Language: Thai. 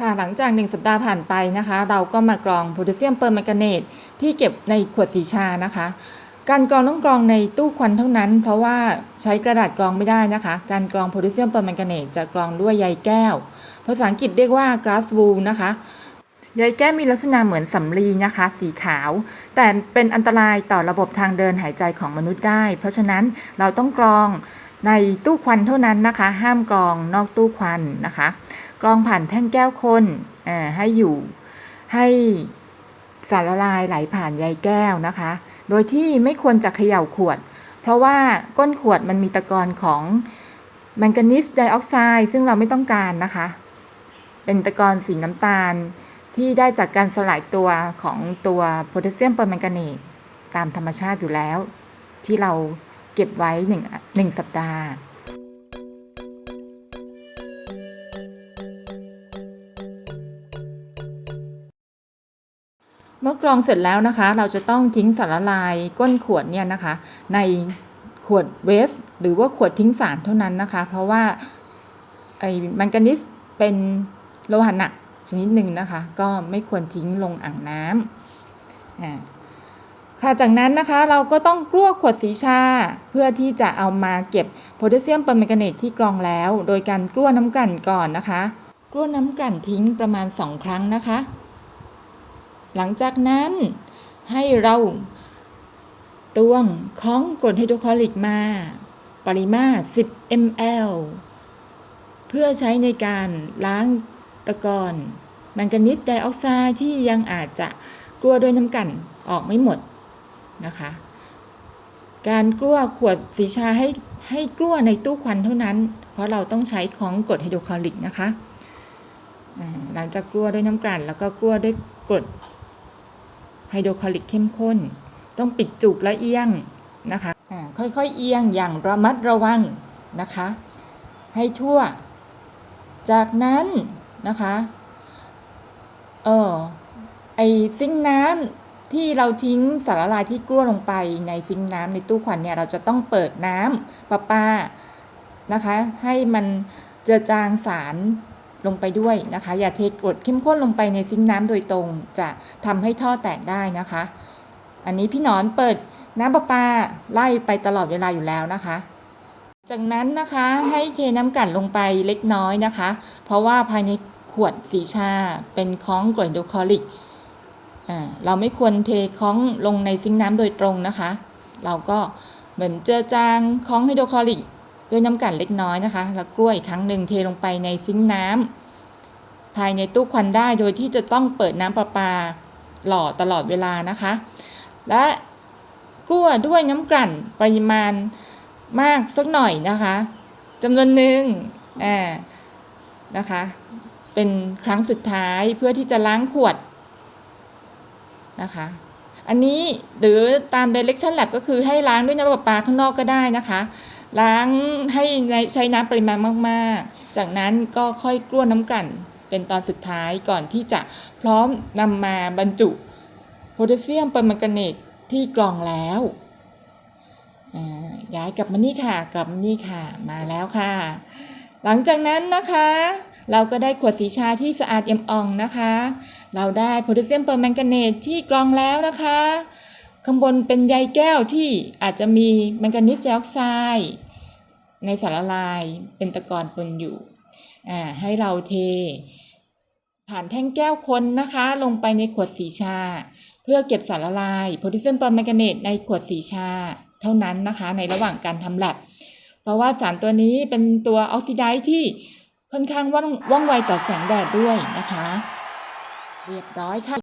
ค่ะหลังจาก 1 สัปดาห์ผ่านไปนะคะ เราก็มากรองโพแทสเซียมเปอร์แมงกาเนตที่เก็บในขวดสีชานะคะ การกรองต้องกรองในตู้ควันเท่านั้น เพราะว่าใช้กระดาษกรองไม่ได้นะคะ การกรองโพแทสเซียมเปอร์แมงกาเนตจะกรองด้วยใยแก้ว ภาษาอังกฤษเรียกว่า glass wool นะคะใยแก้วมีลักษณะเหมือนสำลีนะคะ สีขาว แต่เป็นอันตรายต่อระบบทางเดินหายใจของมนุษย์ได้ เพราะฉะนั้นเราต้องกรองในตู้ควันเท่านั้นนะคะ ห้ามกรองนอกตู้ควันนะคะ กรองผ่านแท่งแก้วคนอ่าให้อยู่ให้สารละลายไหลผ่านใยแก้วนะคะ โดยที่ไม่ควรจะเขย่าขวด เพราะว่าก้นขวดมันมีตะกอนของแมงกานีสไดออกไซด์ซึ่งเราไม่ต้องการนะคะ เป็นตะกอนสีน้ำตาลที่ได้จากการสลายตัวของตัวโพแทสเซียมเปอร์แมงกานีตตามธรรมชาติอยู่แล้ว ที่เราเก็บไว้หนึ่งหนึ่งสัปดาห์ เมื่อกรองเสร็จแล้วนะคะ เราจะต้องทิ้งสารละลายก้นขวดเนี่ยนะคะ ในขวดเวส หรือว่าขวดทิ้งสารเท่านั้นนะคะ เพราะว่าไอ้แมงกานีสเป็นโลหะหนักชนิดหนึ่งนะคะ ก็ไม่ควรทิ้งลงอ่างน้ำอ่าค่ะจากนั้นนะคะเราก็ต้องกลั้วขวดสีชา เพื่อที่จะเอามาเก็บโพแทสเซียมเปอร์แมงกาเนตที่กรองแล้ว โดยการกลั้วน้ำกลั่นก่อนนะคะ กลั้วน้ำกลั่นทิ้งประมาณ 2 ครั้งนะคะ หลังจากนั้นให้เราตวงของกรดไฮโดรคลอริกมา ปริมาตร 10 ml เพื่อใช้ในการล้างตะกอนแมงกานีสไดออกไซด์ที่ยังอาจจะกลัวด้วยน้ำกันออกไม่หมดนะคะ การกลั้วขวดสีชาให้ให้กลั้วในตู้ควันเท่านั้น เพราะเราต้องใช้ของกรดไฮโดรคลอริกนะคะหลังจากกลั้วด้วยน้ำกลั่นแล้วก็กลั้วด้วยกรด ไฮโดรคลอริกเข้มข้น ต้องปิดจุกและเอียงนะคะค่อยๆเอียงอย่างระมัดระวังนะคะ ให้ทั่ว จากนั้นนะคะเออไอซิงน้ำที่เราทิ้งสารละลายที่กลั้วลงไปในซิงน้ำในตู้ควันเนี่ยเราจะต้องเปิดน้ำประปานะคะ ให้มันเจือจางสาร ลงไปด้วยนะคะ อย่าเทกรดเข้มข้นลงไปในซิงค์น้ำโดยตรง จะทำให้ท่อแตกได้นะคะ อันนี้พี่หนอนเปิดน้ำประปาไล่ไปตลอดเวลาอยู่แล้วนะคะ จากนั้นนะคะให้เทน้ำกั่นลงไปเล็กน้อยนะคะ เพราะว่าภายในขวดสีชาเป็นของกรดไฮโดรคอริกอ่าเราไม่ควรเทของลงในซิงค์น้ำโดยตรงนะคะ เราก็เหมือนเจอจางของไฮโดรคลอริก ด้วยน้ำกลั่นเล็กน้อยนะคะ แล้วกล้วยอีกครั้งหนึ่งเทลงไปในซิงค์น้ำภายในตู้ควันได้โดยที่จะต้องเปิดน้ำประปาหล่อตลอดเวลานะคะ และกล้วยด้วยน้ำกลั่นปริมาณมากสักหน่อยนะคะจำนวนหนึ่งอ่านะคะ เป็นครั้งสุดท้ายเพื่อที่จะล้างขวดนะคะ อันนี้หรือตาม direction lab ก็คือให้ล้างด้วยน้ำประปาข้างนอกก็ได้นะคะ ล้างให้ใช้น้ำปริมาณมาก ๆ จากนั้นก็ค่อยกลั้วน้ำกันเป็นตอนสุดท้ายก่อนที่จะพร้อมนำมาบรรจุโพแทสเซียมเปอร์แมงกาเนตที่กรองแล้วอ่าย้ายกลับมานี่ค่ะ กลับมานี่ค่ะ มาแล้วค่ะ หลังจากนั้นนะคะ เราก็ได้ขวดสีชาที่สะอาดเอี่ยมอ่องนะคะ เราได้โพแทสเซียมเปอร์แมงกาเนตที่กรองแล้วนะคะ ข้างบนเป็นใยแก้วที่อาจจะมีแมงกานีสไดออกไซด์ในสารละลายเป็นตะกอนปนอยู่อ่าให้เราเท ผ่านแท่งแก้วคนนะคะ ลงไปในขวดสีชา เพื่อเก็บสารละลายโพแทสเซียมเปอร์แมงกาเนตในขวดสีชาเท่านั้นนะคะ ในระหว่างการทำแลบเพราะว่าสารตัวนี้เป็นตัวออกซิไดซ์ที่ค่อนข้างว่องว่องไวต่อแสงแดดด้วยนะคะ เรียบร้อยค่ะ